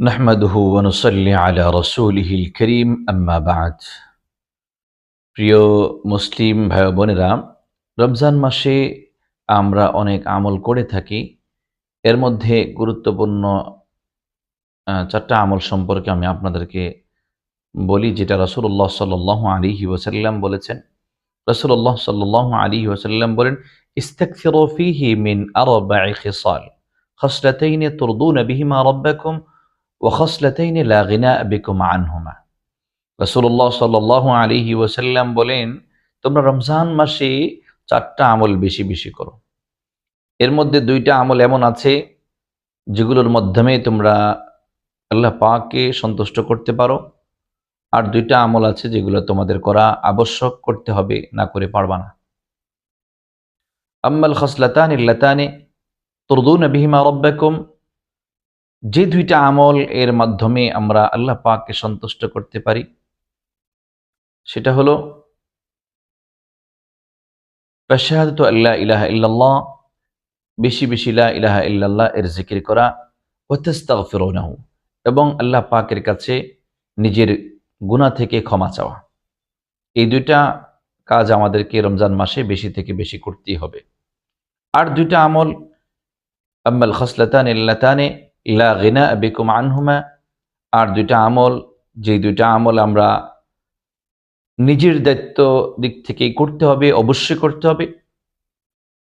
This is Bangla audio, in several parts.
نحمده ونصلي على رسوله الكريم أما بعد প্রিয় মুসলিম ভাই ও বোনেরা রমজান মাসে আমরা অনেক আমল করে থাকি এর মধ্যে গুরুত্বপূর্ণ আহ, চারটা আমল সম্পর্কে আমি আপনাদেরকে বলি যেটা রসুল্লাহ সাল্লাহ আলী ওসাল্লাম বলেছেন রসুল্লাহ সাল্লাহ আলী ওসাল্লাম বলেন استكثروا فيه من أربع خصال خصلتين ترضون بهما ওখসলাতেইনে লাগিনা বেকুমা আনহুমা রসুল্লাহ সাল্লাহ আলিহি ওসাল্লাম বলেন, তোমরা রমজান মাসে চারটা আমল বেশি বেশি করো। এর মধ্যে দুইটা আমল এমন আছে যেগুলোর মাধ্যমে তোমরা আল্লাহ পাকে সন্তুষ্ট করতে পারো। আর দুইটা আমল আছে যেগুলো তোমাদের করা আবশ্যক করতে হবে, না করে পারবা না। আম্মাল খসলাতান ইল্লাতানে তরদুন বিহিমা রব্বাকুম যে দুইটা আমল এর মাধ্যমে আমরা আল্লাহ পাককে সন্তুষ্ট করতে পারি, সেটা হলো শাহাদত আল্লাহ ইলাহা ইল্লাল্লাহ, বেশি বেশি লা ইলাহা ইল্লাল্লাহ এর জিকির করা ওয়াতাস্তাগফিরুনাহু এবং আল্লাহ পাকের কাছে নিজের গুনাহ থেকে ক্ষমা চাওয়া। এই দুইটা কাজ আমাদেরকে রমজান মাসে বেশি থেকে বেশি করতেই হবে। আর দুইটা আমল, আম্মাল খসলাতান ইল্লাতানে লা গিনা বিকুম আনহুমা, আর দুইটা আমল যে দুইটা আমল আমরা নিজের দায়িত্ব দিক থেকে করতে হবে, অবশ্যই করতে হবে।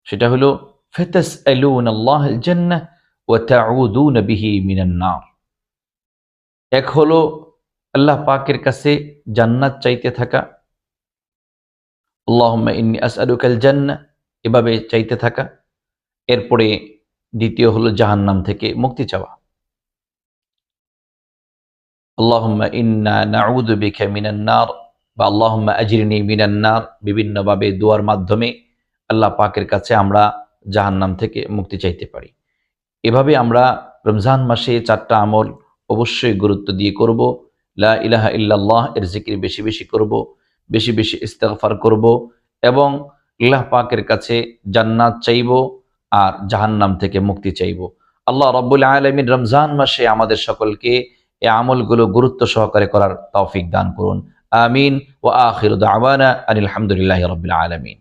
সেটা হলো ফেতাস আলুন আল্লাহ জান্নাহ ওয়া তাউদুন বিহি মিনান নার। এক হলো, আল্লাহ পাকের কাছে জান্নাত চাইতে থাকা। আল্লাহুম্মা ইন্নী আসআলুকাল জান্নাহ এভাবে চাইতে থাকা। এরপরে দ্বিতীয় হলো জাহান্নাম থেকে মুক্তি চাওয়া। আল্লাহুম্মা ইন্না নাউযু বিকা মিনান নার বা আল্লাহুম্মা আজরিনি মিনান নার বিভিন্নভাবে দোয়ার মাধ্যমে আল্লাহ পাকের কাছে আমরা জাহান্নাম থেকে মুক্তি চাইতে পারি। এভাবে আমরা রমজান মাসে চারটা আমল অবশ্যই গুরুত্ব দিয়ে করব। লা ইলাহা ইল্লাল্লাহ এর জিকির বেশি বেশি করব, বেশি বেশি ইস্তেগফার করব এবং আল্লাহ পাকের কাছে জান্নাত চাইব। আর জাহান্নাম থেকে মুক্তি চাইব। আল্লাহ রব্বুল আলমিন রমজান মাসে আমাদের সকলকে এই আমলগুলো গুরুত্ব সহকারে করার তৌফিক দান করুন। আমিন ও আখির দাওয়ানা আনিল হামদুলিল্লাহ রবিল আলমিন।